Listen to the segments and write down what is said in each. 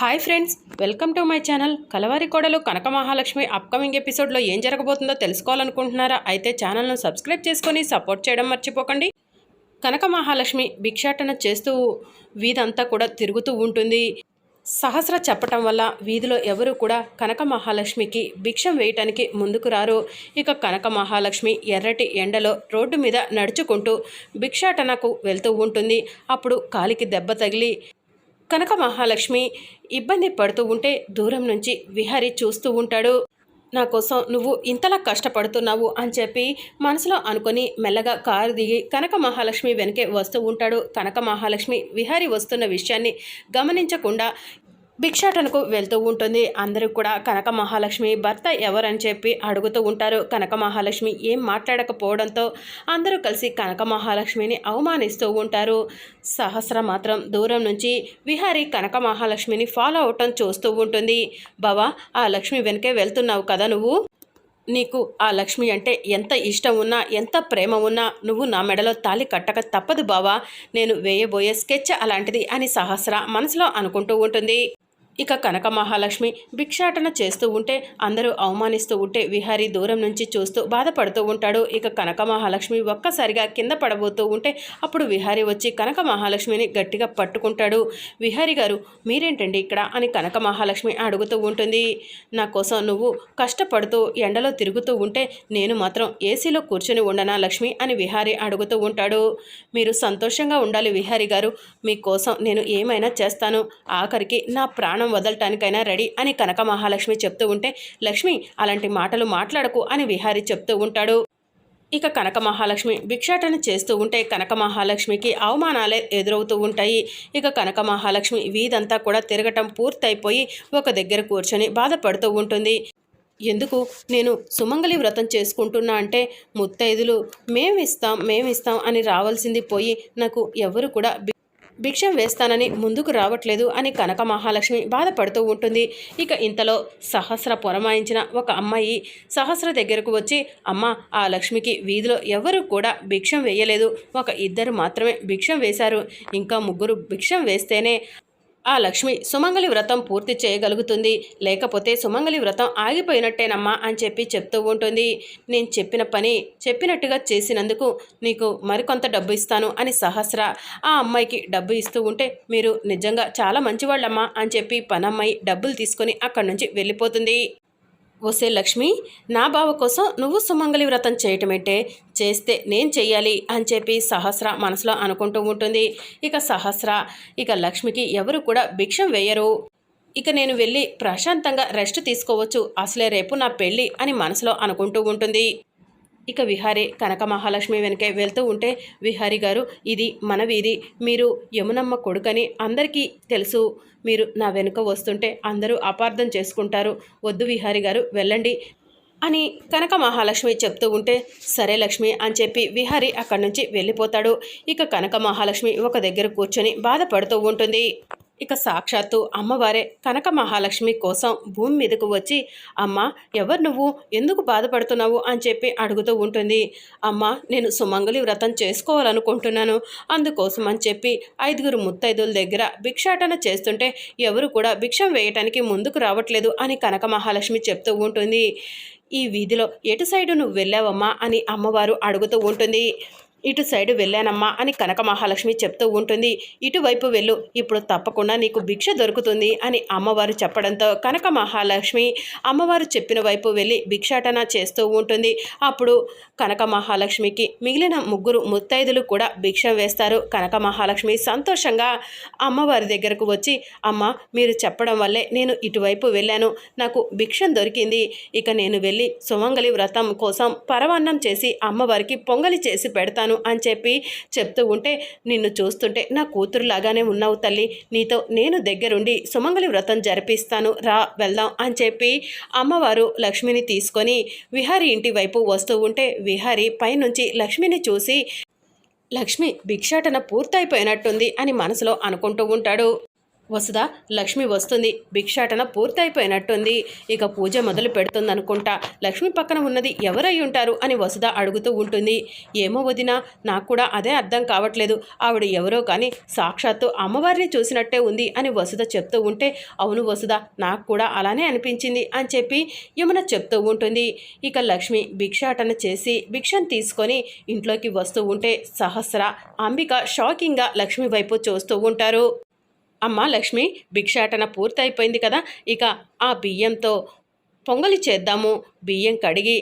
Hi friends welcome to my channel. కలవారి కోడలు కనక Mahalakshmi upcoming ఎపిసోడ్లో ఏం జరగబోతుందో తెలుసుకోవాలనుకుంటున్నారా? అయితే ఛానల్ను సబ్స్క్రైబ్ చేసుకొని సపోర్ట్ చేయడం మర్చిపోకండి. కనక మహాలక్ష్మి భిక్షాటన చేస్తూ వీధంతా కూడా తిరుగుతూ ఉంటుంది. సహస్ర చెప్పటం వల్ల వీధిలో ఎవరు కూడా కనక మహాలక్ష్మికి భిక్షం వేయటానికి ముందుకు రారు. ఇక కనక మహాలక్ష్మి ఎర్రటి ఎండలో రోడ్డు మీద నడుచుకుంటూ భిక్షాటనకు వెళ్తూ ఉంటుంది. అప్పుడు కాలికి దెబ్బ తగిలి కనక మహాలక్ష్మి ఇబ్బంది పడుతూ ఉంటే దూరం నుంచి విహారి చూస్తూ ఉంటాడు. నా కోసం నువ్వు ఇంతలా కష్టపడుతున్నావు అని చెప్పి మనసులో అనుకొని మెల్లగా కారు దిగి కనక మహాలక్ష్మి వెనకే వస్తూ ఉంటాడు. కనక మహాలక్ష్మి విహారి వస్తున్న విషయాన్ని గమనించకుండా భిక్షాటనకు వెళ్తూ ఉంటుంది. అందరూ కూడా కనక మహాలక్ష్మి భర్త ఎవరని చెప్పి అడుగుతూ ఉంటారు. కనక మహాలక్ష్మి ఏం మాట్లాడకపోవడంతో అందరూ కలిసి కనక మహాలక్ష్మిని అవమానిస్తూ ఉంటారు. సహస్ర మాత్రం దూరం నుంచి విహారి కనక మహాలక్ష్మిని ఫాలో అవటం చూస్తూ ఉంటుంది. బావా ఆ లక్ష్మి వెనకే వెళ్తున్నావు కదా నువ్వు? నీకు ఆ లక్ష్మి అంటే ఎంత ఇష్టం ఉన్నా ఎంత ప్రేమ ఉన్నా నువ్వు నా మెడలో తాలి కట్టక తప్పదు బావా. నేను వేయబోయే స్కెచ్ అలాంటిది అని సహస్ర మనసులో అనుకుంటూ ఉంటుంది. ఇక కనక మహాలక్ష్మి భిక్షాటన చేస్తూ ఉంటే అందరూ అవమానిస్తూ ఉంటే విహారీ దూరం నుంచి చూస్తూ బాధపడుతూ ఉంటాడు. ఇక కనక మహాలక్ష్మి ఒక్కసారిగా కింద పడబోతూ ఉంటే అప్పుడు విహారీ వచ్చి కనక మహాలక్ష్మిని గట్టిగా పట్టుకుంటాడు. విహారీ గారు మీరేంటండి ఇక్కడ? అని కనక మహాలక్ష్మి అడుగుతూ ఉంటుంది. నా కోసం నువ్వు కష్టపడుతూ ఎండలో తిరుగుతూ ఉంటే నేను మాత్రం ఏసీలో కూర్చొని ఉండనా లక్ష్మి? అని విహారీ అడుగుతూ ఉంటాడు. మీరు సంతోషంగా ఉండాలి విహారీ గారు. మీకోసం నేను ఏమైనా చేస్తాను. ఆఖరికి నా ప్రాణం వదలటానికైనా రెడీ అని కనక మహాలక్ష్మి చెప్తూ ఉంటే లక్ష్మి అలాంటి మాటలు మాట్లాడకు అని విహారి చెప్తూ ఉంటాడు. ఇక కనక మహాలక్ష్మి భిక్షాటన చేస్తూ ఉంటే కనక మహాలక్ష్మికి అవమానాలే ఎదురవుతూ ఉంటాయి. ఇక కనక మహాలక్ష్మి వీధంతా కూడా తిరగటం పూర్తయిపోయి ఒక దగ్గర కూర్చొని బాధపడుతూ ఉంటుంది. ఎందుకు? నేను సుమంగళి వ్రతం చేసుకుంటున్నా అంటే ముత్తైదులు మేమిస్తాం మేమిస్తాం అని రావాల్సింది పోయి నాకు ఎవరు కూడా భిక్షం వేస్తానని ముందుకు రావట్లేదు అని కనక మహాలక్ష్మి బాధపడుతూ ఉంటుంది. ఇక ఇంతలో సహస్ర పొరమాయించిన ఒక అమ్మాయి సహస్ర దగ్గరకు వచ్చి అమ్మ ఆ లక్ష్మికి వీధిలో ఎవరు కూడా భిక్షం వేయలేదు. ఒక ఇద్దరు మాత్రమే భిక్షం వేశారు. ఇంకా ముగ్గురు భిక్షం వేస్తేనే ఆ లక్ష్మి సుమంగళి వ్రతం పూర్తి చేయగలుగుతుంది. లేకపోతే సుమంగళి వ్రతం ఆగిపోయినట్టేనమ్మా అని చెప్పి చెప్తూ ఉంటుంది. నేను చెప్పిన పని చెప్పినట్టుగా చేసినందుకు నీకు మరికొంత డబ్బు ఇస్తాను అని సహస్ర ఆ అమ్మాయికి డబ్బు ఇస్తూ ఉంటే మీరు నిజంగా చాలా మంచివాళ్ళమ్మా అని చెప్పి పనమ్మాయి డబ్బులు తీసుకొని అక్కడి నుంచి వెళ్ళిపోతుంది. ఓసే లక్ష్మి నా బావ కోసం నువ్వు సుమంగళి వ్రతం చేయటమేంటే చేస్తే నేను చెయ్యాలి అని చెప్పి సహస్ర మనసులో అనుకుంటూ ఉంటుంది. ఇక సహస్ర ఇక లక్ష్మికి ఎవరు కూడా భిక్షం వేయరు. ఇక నేను వెళ్ళి ప్రశాంతంగా రెస్ట్ తీసుకోవచ్చు. అసలే రేపు నా పెళ్ళి అని మనసులో అనుకుంటూ ఉంటుంది. ఇక విహారీ కనక మహాలక్ష్మి వెనకే వెళ్తూ ఉంటే విహారీ గారు ఇది మన వీధి. మీరు యమునమ్మ కొడుకని అందరికీ తెలుసు. మీరు నా వెనుక వస్తుంటే అందరూ అపార్థం చేసుకుంటారు. వద్దు విహారీ గారు వెళ్ళండి అని కనక మహాలక్ష్మి చెప్తూ ఉంటే సరే లక్ష్మి అని చెప్పి విహారి అక్కడి నుంచి వెళ్ళిపోతాడు. ఇక కనక మహాలక్ష్మి ఒక దగ్గర కూర్చొని బాధపడుతూ ఉంటుంది. ఇక సాక్షాత్తు అమ్మవారే కనక మహాలక్ష్మి కోసం భూమి మీదకు వచ్చి అమ్మ ఎవరు నువ్వు? ఎందుకు బాధపడుతున్నావు? అని చెప్పి అడుగుతూ ఉంటుంది. అమ్మ నేను సుమంగళి వ్రతం చేసుకోవాలనుకుంటున్నాను. అందుకోసం అని చెప్పి ఐదుగురు ముత్తైదుల దగ్గర భిక్షాటన చేస్తుంటే ఎవరు కూడా భిక్షం వేయటానికి ముందుకు రావట్లేదు అని కనక మహాలక్ష్మి చెప్తూ ఉంటుంది. ఈ వీధిలో ఎటు సైడు నువ్వు వెళ్ళావమ్మా? అని అమ్మవారు అడుగుతూ ఉంటుంది. ఇటు సైడు వెళ్ళానమ్మా అని కనక మహాలక్ష్మి చెప్తూ ఉంటుంది. ఇటువైపు వెళ్ళు ఇప్పుడు తప్పకుండా నీకు భిక్ష దొరుకుతుంది అని అమ్మవారు చెప్పడంతో కనక మహాలక్ష్మి అమ్మవారు చెప్పిన వైపు వెళ్ళి భిక్షాటన చేస్తూ ఉంటుంది. అప్పుడు కనక మహాలక్ష్మికి మిగిలిన ముగ్గురు ముత్తైదులు కూడా భిక్ష వేస్తారు. కనక మహాలక్ష్మి సంతోషంగా అమ్మవారి దగ్గరకు వచ్చి అమ్మ మీరు చెప్పడం వల్లే నేను ఇటువైపు వెళ్ళాను. నాకు భిక్షం దొరికింది. ఇక నేను వెళ్ళి సుమంగళి వ్రతం కోసం పరవాన్నం చేసి అమ్మవారికి పొంగలి చేసి పెడతాను. అని చెప్పి చెప్తూ ఉంటే నిన్ను చూస్తుంటే నా కూతురులాగానే ఉన్నావు తల్లి. నీతో నేను దగ్గరుండి సుమంగళి వ్రతం జరిపిస్తాను. రా వెళ్దాం అని చెప్పి అమ్మవారు లక్ష్మిని తీసుకొని విహారి ఇంటి వైపు వస్తూ ఉంటే విహారి పైనుంచి లక్ష్మిని చూసి లక్ష్మి భిక్షాటన పూర్తయిపోయినట్టుంది అని మనసులో అనుకుంటూ ఉంటాడు. వసుధ లక్ష్మి వస్తుంది. భిక్షాటన పూర్తయిపోయినట్టుంది. ఇక పూజ మొదలు పెడుతుందనుకుంటా. లక్ష్మి పక్కన ఉన్నది ఎవరై ఉంటారు అని వసుధ అడుగుతూ ఉంటుంది. ఏమో వదినా నాకు కూడా అదే అర్థం కావట్లేదు. ఆవిడ ఎవరో కానీ సాక్షాత్తు అమ్మవారిని చూసినట్టే ఉంది అని వసుధ చెప్తూ ఉంటే అవును వసుధ నాకు కూడా అలానే అనిపించింది అని చెప్పి యమున చెప్తూ ఉంటుంది. ఇక లక్ష్మి భిక్షాటన చేసి భిక్షను తీసుకొని ఇంట్లోకి వస్తూ ఉంటే సహస్ర అంబిక షాకింగ్గా లక్ష్మి వైపు చూస్తూ ఉంటారు. అమ్మ లక్ష్మి భిక్షాటన పూర్తయిపోయింది కదా ఇక ఆ బియ్యంతో పొంగలి చేద్దాము బియ్యం కడిగి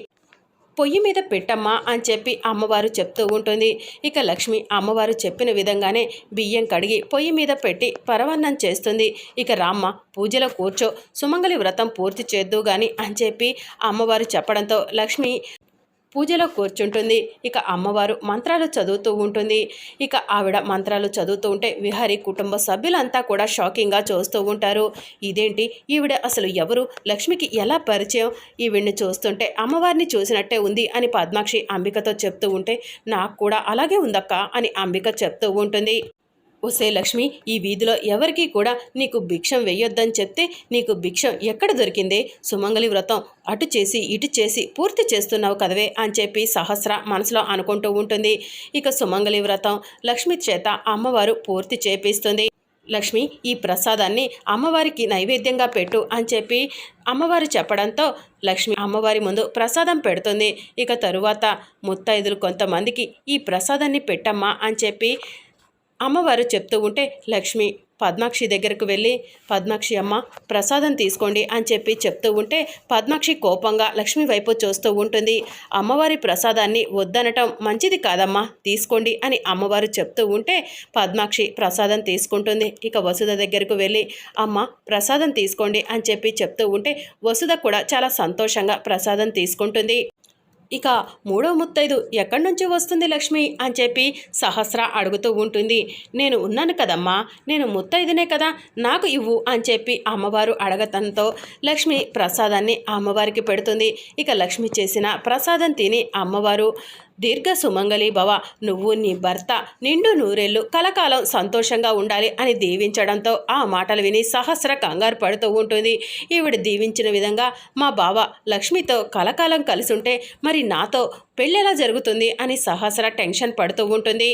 పొయ్యి మీద పెట్టమ్మా అని చెప్పి అమ్మవారు చెప్తూ ఉంటుంది. ఇక లక్ష్మి అమ్మవారు చెప్పిన విధంగానే బియ్యం కడిగి పొయ్యి మీద పెట్టి పరవన్నం చేస్తుంది. ఇక రామ్మ పూజలో కూర్చో సుమంగలి వ్రతం పూర్తి చేద్దు గాని అని చెప్పి అమ్మవారు చెప్పడంతో లక్ష్మి పూజలో కూర్చుంటుంది. ఇక అమ్మవారు మంత్రాలు చదువుతూ ఉంటుంది. ఇక ఆవిడ మంత్రాలు చదువుతూ ఉంటే విహారీ కుటుంబ సభ్యులంతా కూడా షాకింగ్గా చూస్తూ ఉంటారు. ఇదేంటి? ఈవిడ అసలు ఎవరు? లక్ష్మికి ఎలా పరిచయం? ఈవిడ్ని చూస్తుంటే అమ్మవారిని చూసినట్టే ఉంది అని పద్మాక్షి అంబికతో చెప్తూ ఉంటే నాకు కూడా అలాగే ఉందక్క అని అంబిక చెప్తూ ఉంటుంది. ఒసే లక్ష్మి ఈ వీధిలో ఎవరికీ కూడా నీకు భిక్షం వేయొద్దని చెప్తే నీకు భిక్షం ఎక్కడ దొరికిందే? సుమంగలి వ్రతం అటు చేసి ఇటు చేసి పూర్తి చేస్తున్నావు కదవే అని చెప్పి సహస్ర మనసులో అనుకుంటూ ఉంటుంది. ఇక సుమంగలి వ్రతం లక్ష్మి చేత అమ్మవారు పూర్తి చేపిస్తుంది. లక్ష్మి ఈ ప్రసాదాన్ని అమ్మవారికి నైవేద్యంగా పెట్టు అని చెప్పి అమ్మవారు చెప్పడంతో లక్ష్మి అమ్మవారి ముందు ప్రసాదం పెడుతుంది. ఇక తరువాత ముత్తైదులు కొంతమందికి ఈ ప్రసాదాన్ని పెట్టమ్మా అని చెప్పి అమ్మవారు చెప్తూ ఉంటే లక్ష్మి పద్మాక్షి దగ్గరకు వెళ్ళి పద్మాక్షి అమ్మ ప్రసాదం తీసుకోండి అని చెప్పి చెప్తూ ఉంటే పద్మాక్షి కోపంగా లక్ష్మి వైపు చూస్తూ ఉంటుంది. అమ్మవారి ప్రసాదాన్ని వద్దనటం మంచిది కాదమ్మా తీసుకోండి అని అమ్మవారు చెప్తూ ఉంటే పద్మాక్షి ప్రసాదం తీసుకుంటుంది. ఇక వసుధ దగ్గరకు వెళ్ళి అమ్మ ప్రసాదం తీసుకోండి అని చెప్పి చెప్తూ ఉంటే వసుధ కూడా చాలా సంతోషంగా ప్రసాదం తీసుకుంటుంది. ఇక మూడో ముత్తైదు ఎక్కడి నుంచి వస్తుంది లక్ష్మి అని చెప్పి సహస్ర అడుగుతూ ఉంటుంది. నేను ఉన్నాను కదమ్మా నేను ముత్తైదునే కదా నాకు ఇవ్వు అని చెప్పి అమ్మవారు అడగటంతో లక్ష్మి ప్రసాదాన్ని అమ్మవారికి పెడుతుంది. ఇక లక్ష్మి చేసిన ప్రసాదం తిని అమ్మవారు దీర్ఘ సుమంగళి భవ. నువ్వు నీ భర్త నిండు నూరెళ్ళు కలకాలం సంతోషంగా ఉండాలి అని దీవించడంతో ఆ మాటలు విని సహస్ర కంగారు పడుతూ ఉంటుంది. ఈవిడ దీవించిన విధంగా మా బావ లక్ష్మితో కలకాలం కలిసి ఉంటే మరి నాతో పెళ్ళెలా జరుగుతుంది? అని సహస్ర టెన్షన్ పడుతూ ఉంటుంది.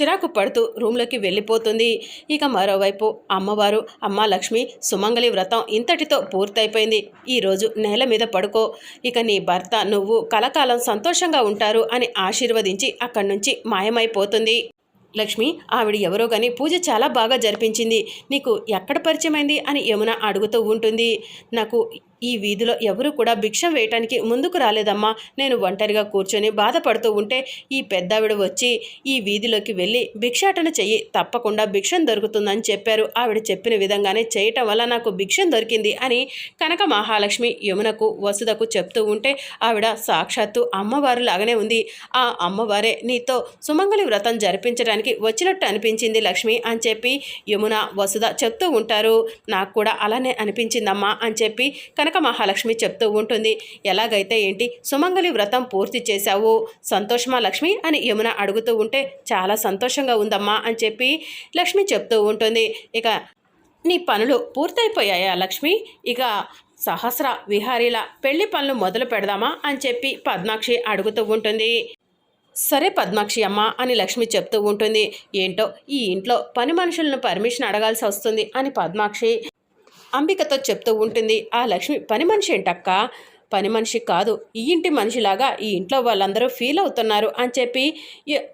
చిరాకు పడుతూ రూమ్లోకి వెళ్ళిపోతుంది. ఇక మరోవైపు అమ్మవారు అమ్మ లక్ష్మి సుమంగళి వ్రతం ఇంతటితో పూర్తయిపోయింది. ఈరోజు నేల మీద పడుకో. ఇక నీ భర్త నువ్వు కలకాలం సంతోషంగా ఉంటారు అని ఆశీర్వదించి అక్కడి నుంచి మాయమైపోతుంది. లక్ష్మి ఆవిడ ఎవరో కానీ పూజ చాలా బాగా జరిపించింది. నీకు ఎక్కడ పరిచయమైంది అని యమున అడుగుతూ ఉంటుంది. నాకు ఈ వీధిలో ఎవరు కూడా భిక్షం వేయటానికి ముందుకు రాలేదమ్మా. నేను ఒంటరిగా కూర్చొని బాధపడుతూ ఉంటే ఈ పెద్దావిడ వచ్చి ఈ వీధిలోకి వెళ్ళి భిక్షాటన చెయ్యి. తప్పకుండా భిక్షం దొరుకుతుందని చెప్పారు. ఆవిడ చెప్పిన విధంగానే చేయటం వల్ల నాకు భిక్షం దొరికింది అని కనక మహాలక్ష్మి యమునకు వసుదకు చెప్తూ ఉంటే ఆవిడ సాక్షాత్తు అమ్మవారు లాగానే ఉంది. ఆ అమ్మవారే నీతో సుమంగళి వ్రతం జరిపించడానికి వచ్చినట్టు అనిపించింది లక్ష్మి అని చెప్పి యమున వసుద చెప్తూ ఉంటారు. నాకు కూడా అలానే అనిపించిందమ్మా అని చెప్పి కనక కనక మహాలక్ష్మి చెప్తూ ఉంటుంది. ఎలాగైతే ఏంటి? సుమంగలి వ్రతం పూర్తి చేశావు. సంతోషమా లక్ష్మి? అని యమున అడుగుతూ ఉంటే చాలా సంతోషంగా ఉందమ్మా అని చెప్పి లక్ష్మి చెప్తూ ఉంటుంది. ఇక నీ పనులు పూర్తయిపోయాయా లక్ష్మి? ఇక సహస్ర విహారీల పెళ్ళి పనులు మొదలు పెడదామా అని చెప్పి పద్మాక్షి అడుగుతూ ఉంటుంది. సరే పద్మాక్షి అమ్మ అని లక్ష్మి చెప్తూ ఉంటుంది. ఏంటో ఈ ఇంట్లో పని మనుషులను పర్మిషన్ అడగాల్సి వస్తుంది అని పద్మాక్షి అంబికతో చెప్తూ ఉంటుంది ఆ లక్ష్మి పని మనిషి ఏంటక్క? పని మనిషి కాదు. ఈ ఇంటి మనిషిలాగా ఈ ఇంట్లో వాళ్ళందరూ ఫీల్ అవుతున్నారు అని చెప్పి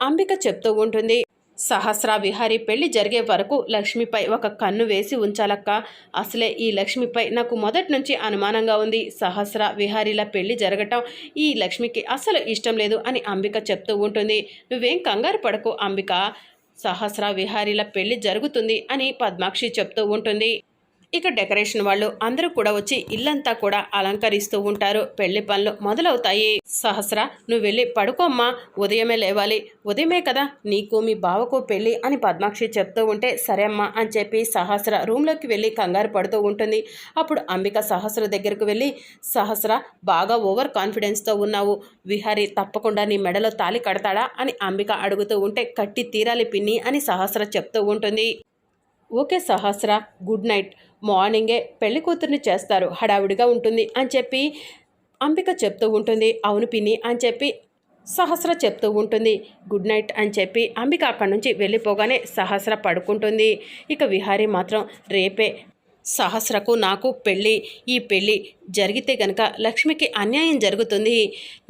అంబిక చెప్తూ ఉంటుంది. సహస్ర విహారీ పెళ్ళి జరిగే వరకు లక్ష్మిపై ఒక కన్ను వేసి ఉంచాలక్క. అసలే ఈ లక్ష్మిపై నాకు మొదటి నుంచి అనుమానంగా ఉంది. సహస్ర విహారీల పెళ్ళి జరగటం ఈ లక్ష్మికి అసలు ఇష్టం లేదు అని అంబిక చెప్తూ ఉంటుంది. నువ్వేం కంగారు పడకు అంబిక. సహస్ర విహారీల పెళ్ళి జరుగుతుంది అని పద్మాక్షి చెప్తూ ఉంటుంది. ఇక డెకరేషన్ వాళ్ళు అందరూ కూడా వచ్చి ఇల్లంతా కూడా అలంకరిస్తూ ఉంటారు. పెళ్ళి పనులు మొదలవుతాయి. సహస్ర నువ్వు వెళ్ళి పడుకోమ్మా ఉదయమే లేవాలి. ఉదయమే కదా. నీకు మీ బావకు పెళ్ళి అని పద్మాక్షి చెప్తూ ఉంటే సరే అమ్మా అని చెప్పి సహస్ర రూమ్లోకి వెళ్ళి కంగారు పడుతూ ఉంటుంది. అప్పుడు అంబిక సహస్ర దగ్గరకు వెళ్ళి సహస్ర బాగా ఓవర్ కాన్ఫిడెన్స్తో ఉన్నావు. విహారి తప్పకుండా నీ మెడలో తాలి కడతాడా అని అంబిక అడుగుతూ ఉంటే కట్టి తీరాలి పిన్ని అని సహస్ర చెప్తూ ఉంటుంది. ఓకే సహస్ర గుడ్ నైట్ మార్నింగే పెళ్ళి కూతుర్ని చేస్తారు హడావిడిగా ఉంటుంది అని చెప్పి అంబిక చెప్తూ ఉంటుంది. అవును పిన్ని అని చెప్పి సహస్ర చెప్తూ ఉంటుంది. గుడ్ నైట్ అని చెప్పి అంబిక అక్కడి నుంచి వెళ్ళిపోగానే సహస్ర పడుకుంటుంది. ఇక విహారీ మాత్రం రేపే సహస్రకు నాకు పెళ్ళి ఈ పెళ్ళి జరిగితే గనక లక్ష్మికి అన్యాయం జరుగుతుంది.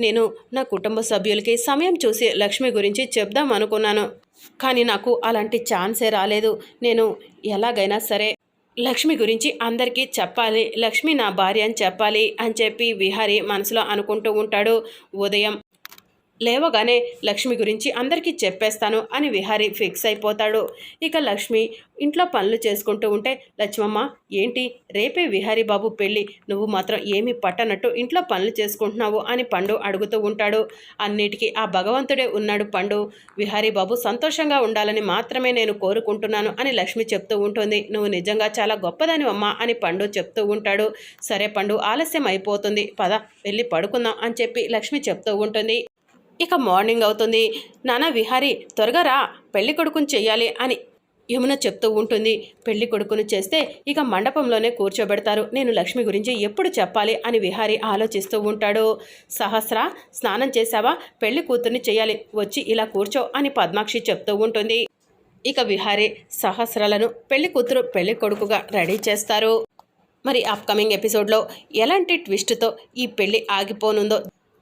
నేను నా కుటుంబ సభ్యులకి సమయం చూసి లక్ష్మి గురించి చెప్దాం అనుకున్నాను. కానీ నాకు అలాంటి ఛాన్సే రాలేదు. నేను ఎలాగైనా సరే లక్ష్మి గురించి అందరికీ చెప్పాలి. లక్ష్మి నా భార్య అని చెప్పాలి అని చెప్పి విహారీ మనసులో అనుకుంటూ ఉంటాడు. ఉదయం లేవగానే లక్ష్మి గురించి అందరికీ చెప్పేస్తాను అని విహారీ ఫిక్స్ అయిపోతాడు. ఇక లక్ష్మి ఇంట్లో పనులు చేసుకుంటూ ఉంటే లక్ష్మమ్మ ఏంటి? రేపే విహారీ బాబు పెళ్ళి. నువ్వు మాత్రం ఏమీ పట్టనట్టు ఇంట్లో పనులు చేసుకుంటున్నావు అని పండు అడుగుతూ ఉంటాడు. అన్నిటికీ ఆ భగవంతుడే ఉన్నాడు పండు. విహారీ బాబు సంతోషంగా ఉండాలని మాత్రమే నేను కోరుకుంటున్నాను అని లక్ష్మి చెప్తూ ఉంటుంది. నువ్వు నిజంగా చాలా గొప్పదాని అమ్మ అని పండు చెప్తూ ఉంటాడు. సరే పండు ఆలస్యం అయిపోతుంది పద వెళ్ళి పడుకుందాం అని చెప్పి లక్ష్మి చెప్తూ ఉంటుంది. ఇక మార్నింగ్ అవుతుంది. నానా విహారీ త్వరగా రా పెళ్ళి కొడుకుని చెయ్యాలి అని యమున చెప్తూ ఉంటుంది. పెళ్ళి కొడుకును చేస్తే ఇక మండపంలోనే కూర్చోబెడతారు. నేను లక్ష్మి గురించి ఎప్పుడు చెప్పాలి అని విహారీ ఆలోచిస్తూ ఉంటాడు. సహస్ర స్నానం చేశావా? పెళ్ళి కూతుర్ని చేయాలి వచ్చి ఇలా కూర్చో అని పద్మాక్షి చెప్తూ ఉంటుంది. ఇక విహారీ సహస్రలను పెళ్ళి కూతురు పెళ్ళి కొడుకుగా రెడీ చేస్తారు. మరి అప్కమింగ్ ఎపిసోడ్లో ఎలాంటి ట్విస్ట్తో ఈ పెళ్ళి ఆగిపోనుందో